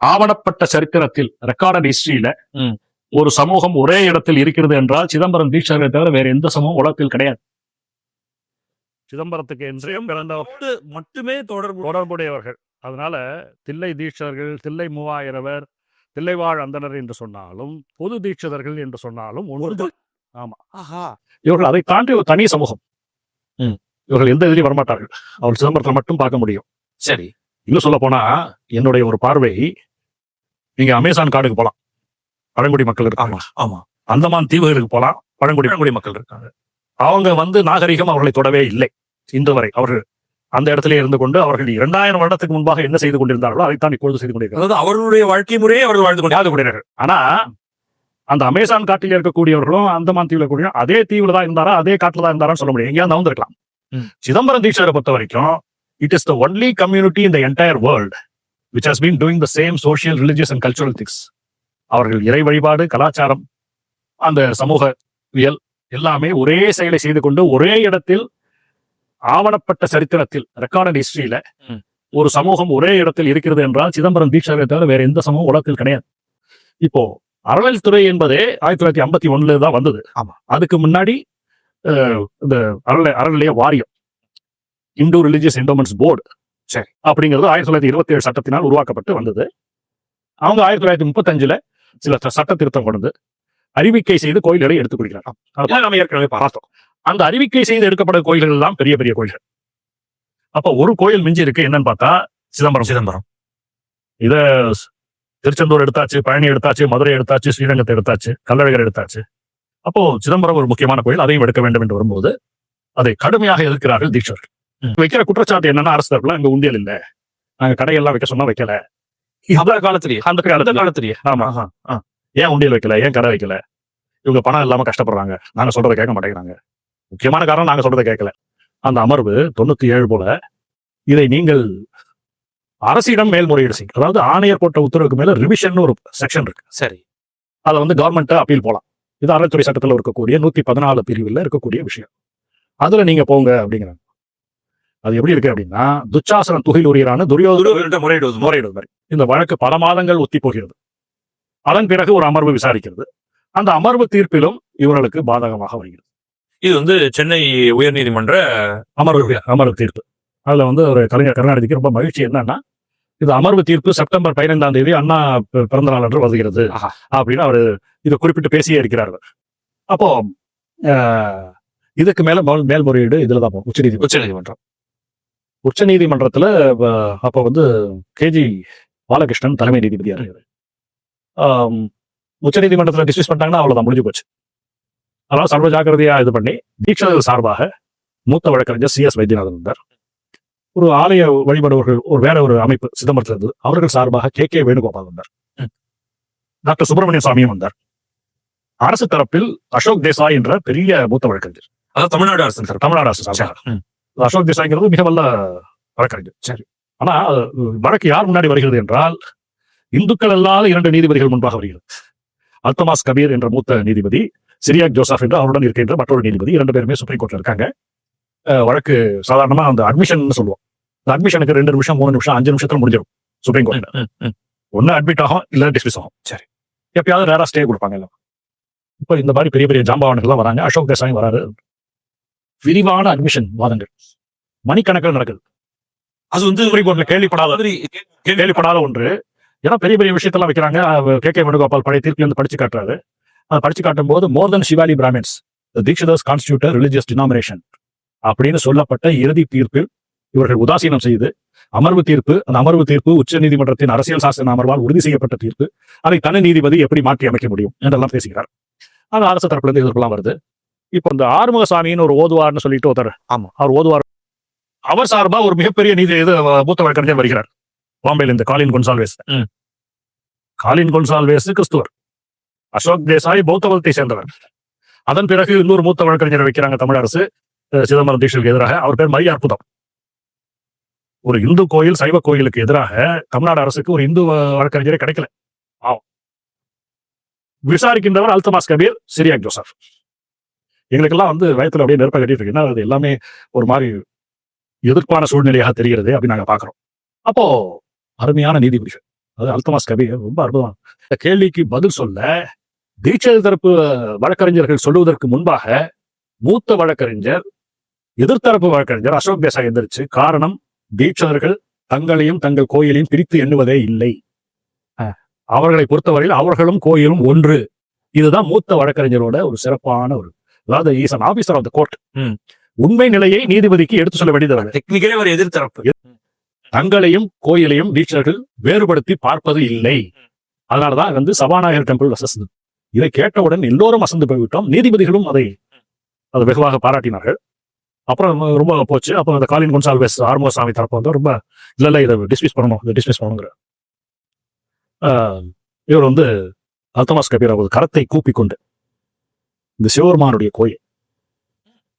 ஆவணப்பட்ட சரித்திரத்தில் ரெக்கார்டட் ஹிஸ்டரியில. ஒரு சமூகம் ஒரே இடத்தில் இருக்கிறது என்றால் சிதம்பரம் தீட்சரை தவிர வேற எந்த சமூகம் உலகத்தில் கிடையாது. சிதம்பரத்துக்கு என்றையும் பிறந்தவர் அவரோடு மட்டுமே தொடர்பு தொடர்புடையவர்கள். அதனால தில்லை தீட்சர்கள் தில்லை மூவாயிரவர் தில்லைவாழ் அந்தனர் என்று சொன்னாலும் பொது தீட்சிதர்கள் என்று சொன்னாலும் ஒன்று ஆஹா. இவர்கள் அதை தாண்டி ஒரு தனி சமூகம். இவர்கள் எந்த எதிரியும் வரமாட்டார்கள்? அவர்கள் சிதம்பரத்தை மட்டும் பார்க்க முடியும். சரி. இன்னும் சொல்ல போனா என்னுடைய ஒரு பார்வை நீங்க அமேசான் காடுக்கு போலாம். பழங்குடி மக்கள் இருக்காங்க. ஆமா ஆமா. அந்தமான் தீவுகளுக்கு போலாம். பழங்குடி பழங்குடி மக்கள் இருக்காங்க. அவங்க வந்து நாகரிகம் அவர்களை தொடவே இல்லை. இன்று வரை அவர்கள் அந்த இடத்திலே இருந்து கொண்டு அவர்கள் இரண்டாயிரம் வருடத்துக்கு முன்பாக என்ன செய்து கொண்டிருந்தார்களோ அதைத்தான் இப்பொழுது செய்து கொண்டிருக்கிறார்கள். அதாவது அவர்களுடைய வாழ்க்கை முறையே அவர்கள் வாழ்ந்து கொண்டு கொண்டிருக்கிறார்கள். ஆனா அந்த அமேசான் காட்டில் இருக்கக்கூடியவர்களும் அந்தமான் தீவுல கூடிய அதே தீவுல தான் இருந்தாரா அதே காட்டுல தான் இருந்தாரான்னு சொல்ல முடியும் எங்கேயாவது நவுந்திருக்கலாம் ம். சிதம்பரம் தீட்சரை பொறுத்த வரைக்கும் it is the only community the entire world which has been doing the same social religious and cultural things அவர்கள் இறை வழிபாடு கலாச்சாரம் அந்த சமூகவியல் எல்லாமே ஒரே செயலை செய்து கொண்டு ஒரே இடத்தில் ஆவணப்பட்ட சரித்திரத்தில் ரெக்கார்டட் ஹிஸ்டரியில. ஒரு சமூகம் ஒரே இடத்தில் இருக்கிறது என்றால் சிதம்பரம் தீட்சரை தவிர வேற எந்த சமூகம் உலகத்தில் கிடையாது இப்போ அறநிலைத்துறை என்பதே ஆயிரத்தி தொள்ளாயிரத்தி ஐம்பத்தி ஒண்ணுல தான் வந்தது ஆமா. அதுக்கு முன்னாடி இந்த அறநிலை அறநிலைய வாரியம் இந்து ரிலிஜியஸ் என்டோமெண்ட்ஸ் போர்டு சரி. அப்படிங்கிறது ஆயிரத்தி தொள்ளாயிரத்தி இருபத்தி ஏழு சட்டத்தினால் உருவாக்கப்பட்டு வந்தது. அவங்க ஆயிரத்தி தொள்ளாயிரத்தி முப்பத்தஞ்சுல சில சட்ட திருத்தம் கொண்டு அறிவிக்கை செய்து கோயில்களை எடுத்துக் கொடுக்கிறார் இதெல்லாம் நம்ம ஏற்கனவே பார்த்தோம். அந்த அறிவிக்கை செய்து எடுக்கப்பட்ட கோயில்கள் தான் பெரிய பெரிய கோயில்கள். அப்ப ஒரு கோயில் மிஞ்சி இருக்கு என்னன்னு பார்த்தா சிதம்பரம். சிதம்பரம். இத திருச்செந்தூர் எடுத்தாச்சு பழனி எடுத்தாச்சு மதுரை எடுத்தாச்சு ஸ்ரீரங்கத்தை எடுத்தாச்சு கள்ளழகர் எடுத்தாச்சு. அப்போ சிதம்பரம் ஒரு முக்கியமான கோயில் அதையும் எடுக்க வேண்டும் என்று வரும்போது அதை கடுமையாக எதிர்க்கிறார்கள் தீட்சர்கள். வைக்கிற குற்றச்சாட்டு என்னன்னா அரசு தரப்புல அங்க உண்டியல் இல்ல. நாங்க கடையெல்லாம் வைக்க சொன்னா வைக்கல. அந்த காலத்திலேயே? அந்த காலத்துல காலத்திலேயே? ஆமா. ஏன் உண்டியல் வைக்கல? ஏன் கடை வைக்கல? இவங்க பணம் இல்லாம கஷ்டப்படுறாங்க. நாங்க சொல்றதை கேட்க மாட்டேங்கிறாங்க. முக்கியமான காரணம் நாங்க சொல்றதை கேட்கல. அந்த அமர்வு தொண்ணூத்தி ஏழு போல இதை நீங்கள் அரசிடம் மேல்முறையீடு செய்யும் அதாவது ஆணையர் போட்ட உத்தரவுக்கு மேல ரிவிஷன் ஒரு செக்ஷன் இருக்கு. சரி. அதை வந்து கவர்மெண்ட் அப்பீல் போலாம். இது அறத்துறை சட்டத்துல இருக்கக்கூடிய நூத்தி பதினாலு பிரிவுல இருக்கக்கூடிய விஷயம். அதுல நீங்க போங்க அப்படிங்கிறாங்க. அது எப்படி இருக்கு அப்படின்னா துச்சாசனம் துகில் உரியரான துரியோதன முறையிடுவது முறையிடுவது மாதிரி. இந்த வழக்கு பல மாதங்கள் ஒத்தி போகிறது. அதன் பிறகு ஒரு அமர்வு விசாரிக்கிறது. அந்த அமர்வு தீர்ப்பிலும் இவர்களுக்கு பாதகமாக வருகிறது. இது வந்து சென்னை உயர்நீதிமன்ற அமர்வு அமர்வு தீர்ப்பு. அதுல வந்து ஒரு கலைஞர் கருணாநிதிக்கு ரொம்ப மகிழ்ச்சி என்னன்னா இது அமர்வு தீர்ப்பு செப்டம்பர் பதினைந்தாம் தேதி அண்ணா பிறந்த நாள் அன்று வருகிறது. அப்படின்னு அவர் இதை குறிப்பிட்டு பேசியே இருக்கிறார்கள் அப்போ இதுக்கு மேல மேல்- மேல்முறையீடு இதுலதான் போகும். உச்சநீதிமன்றம். உச்சநீதிமன்றம். உச்ச நீதிமன்றத்துல அப்ப வந்து கேஜி பாலகிருஷ்ணன் தலைமை நீதிபதியா இருக்காரு உச்ச நீதிமன்றத்துல டிஸ்மிஸ் பண்ணிட்டாங்கன்னா அவ்வளவுதான் முடிஞ்சு போச்சு. அதனால சர்வ ஜாக்கிரதையா இது பண்ணி தீட்சிதர்கள் சார்பாக மூத்த வழக்கறிஞர் சி. எஸ். வைத்தியநாதன் இருந்தார். ஒரு ஆலய வழிபடுவர்கள் ஒரு வேற ஒரு அமைப்பு சிதம்பரத்துல இருந்தது அவர்கள் சார்பாக கே. கே. வேணுகோபால் வந்தார். டாக்டர் சுப்பிரமணிய சுவாமியும் வந்தார். அரசு தரப்பில் அசோக் தேசாய் என்ற பெரிய மூத்த வழக்கறிஞர். அதாவது தமிழ்நாடு அரசு சார். தமிழ்நாடு அரசு ம். அசோக் தேசாய்ங்கிறது மிக வல்ல வழக்கறிஞர். சரி. ஆனா வழக்கு யார் முன்னாடி வருகிறது என்றால் இந்துக்கள் அல்லாத இரண்டு நீதிபதிகள் முன்பாக வருகிறது. அல்தமாஸ் கபீர் என்ற மூத்த நீதிபதி சிரியாக் ஜோசப் என்று அவருடன் இருக்கின்ற மற்றொரு நீதிபதி இரண்டு பேருமே சுப்ரீம் கோர்ட்ல இருக்காங்க. வழக்கு சாதாரணமா அந்த அட்மிஷன் சொல்லுவோம். இந்த அட்மிஷனுக்கு ரெண்டு நிமிஷம் மூணு நிமிஷம் அஞ்சு நிமிஷத்துல முடிஞ்சிடும் சுப்ரீம் ம். ஒன்னு அட்மிட் ஆகும் இல்ல டிஸ்மிஸ் ஆகும். சரி. எப்பயாவது ரேரா ஸ்டே கொடுப்பாங்க எல்லாம். இப்போ இந்த மாதிரி பெரிய பெரிய ஜாம்பவான்கள் வராங்க. அசோக் தேசாய் வராரு. விரிவான அட்மிஷன் வாதங்கள். மணிக்கணக்கில் நடக்குது. அது வந்து கோர்ட்ல கேள்விப்படாத கேள்விப்படாத ஒன்று. ஏன்னா பெரிய பெரிய விஷயத்தெல்லாம் வைக்கிறாங்க. கே கே வேணுகோபால் பழைய தீர்ப்புல இருந்து படிச்சு காட்டுறாரு. அதை படிச்சு காட்டும் போது more then Shivali Brahmins Dikshitars constitute religious denomination அப்படின்னு சொல்லப்பட்ட இறுதி தீர்ப்பில் இவர்கள் உதாசீனம் செய்து அமர்வு தீர்ப்பு அந்த அமர்வு தீர்ப்பு உச்ச நீதிமன்றத்தின் அரசியல் சாசன அமர்வால் உறுதி செய்யப்பட்ட தீர்ப்பு அதை தனி நீதிபதி எப்படி மாற்றி அமைக்க முடியும் என்றெல்லாம் பேசுகிறார். அது அரசு தரப்புல இருந்து எதிர்ப்பெல்லாம் வருது. இப்போ இந்த ஆறுமுகசாமின்னு ஒரு ஓதுவார்னு சொல்லிட்டு ஒருத்தர் ஆமா. அவர் ஓதுவார். அவர் சார்பா ஒரு மிகப்பெரிய நீதி இது மூத்த வழக்கறிஞர் வருகிறார். பாம்பேல இந்த காலின் கொன்சால்வேஸ். காலின் கொன்சால்வேஸ் கிறிஸ்துவர். அசோக் தேசாய் பௌத்த மதத்தை சேர்ந்தவர். அதன் பிறகு இன்னொரு மூத்த வழக்கறிஞரை வைக்கிறாங்க தமிழ் அரசு சிதம்பரம் தீட்சலுக்கு எதிராக. அவர் பேர் மரிய அற்புதம் ஒரு இந்து கோயில் சைவ கோயிலுக்கு எதிராக தமிழ்நாடு அரசுக்கு ஒரு இந்து வழக்கறிஞரே கிடைக்கல. ஆம். விசாரிக்கின்றவர் அல்தமாஸ் கபீர் சிரியாக் ஜோசப். எங்களுக்கெல்லாம் வந்து வயத்துல அப்படியே நெருப்ப கட்டிட்டு இருக்கு. ஏன்னா அது எல்லாமே ஒரு மாதிரி எதிர்ப்பான சூழ்நிலையாக தெரிகிறது அப்படின்னு நாங்க பாக்குறோம் அப்போ அருமையான நீதிபதி அது அல்தமாஸ் கவி ரொம்ப அற்புதம் கேள்விக்கு பதில் சொல்ல தீட்சை தரப்பு வழக்கறிஞர்கள் சொல்லுவதற்கு முன்பாக மூத்த வழக்கறிஞர் எதிர்த்தரப்பு வழக்கறிஞர் அசோக் பேசா எந்திரிச்சு காரணம் தீட்சதர்கள் தங்களையும் தங்கள் கோயிலையும் பிரித்து எண்ணுவதே இல்லை. அவர்களை பொறுத்தவரையில் அவர்களும் கோயிலும் ஒன்று. இதுதான் மூத்த வழக்கறிஞரோட ஒரு சிறப்பான ஒரு அதாவது is an officer of the court. உண்மை நிலையை நீதிபதிக்கு எடுத்து சொல்ல வேண்டியது அவர். டெக்னிக்கலே ஒரு எதிர்த்தரப்பு. தங்களையும் கோயிலையும் தீட்சர்கள் வேறுபடுத்தி பார்ப்பது இல்லை. அதனாலதான் வந்து சபாநாயகர் டெம்பிள் வசஸ் இதை. கேட்டவுடன் எல்லோரும் அசந்து போய்விட்டோம். நீதிபதிகளும் அதை அதை வெகுவாக பாராட்டினார்கள். அப்புறம் ரொம்ப போச்சு. அப்புறம் அந்த காலின் கொன்சால்வேஸ் ஆர்மோசாமி தரப்பு வந்து ரொம்ப இல்ல இல்ல இதை டிஸ்மிஸ் பண்ணணும் இதை டிஸ்மிஸ் பண்ணணுங்கிற. ஆஹ், இவர் வந்து அல்தமாஸ் கபீர் அவரது கரத்தை கூப்பிக் கொண்டு இந்த சிவபெருமானுடைய கோயில்.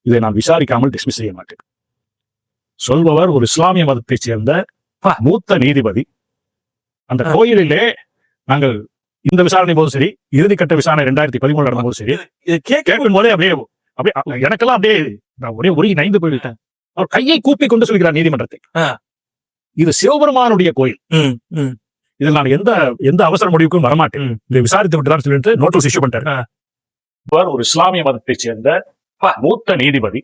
இதை நான் விசாரிக்காமல் டிஸ்மிஸ் செய்ய மாட்டேன். சொல்பவர் ஒரு இஸ்லாமிய மதத்தைச் சேர்ந்த மூத்த நீதிபதி. அந்த. கோயிலிலே நாங்கள் இந்த விசாரணை போதும் சரி இறுதிக்கட்ட விசாரணை ரெண்டாயிரத்தி பதிமூணு போது சரி கேட்கும் போதே அப்படியே அப்படியே எனக்கெல்லாம் அப்படியே நான் ஒரே ஒரே நைந்து போய்விட்டேன். அவர் கையை கூப்பி கொண்டு சொல்கிறார் நீதிமன்றத்தை. இது சிவபெருமானுடைய கோயில். இதில் நான் எந்த எந்த அவசர முடிவுக்கும் வரமாட்டேன். இதை விசாரித்து விட்டுதான் சொல்லிட்டு நோட்டீஸ் இஷ்யூ பண்ணிட்டாரு. இவர் ஒரு இஸ்லாமிய மதத்தைச் சேர்ந்த மூத்த நீதிபதி.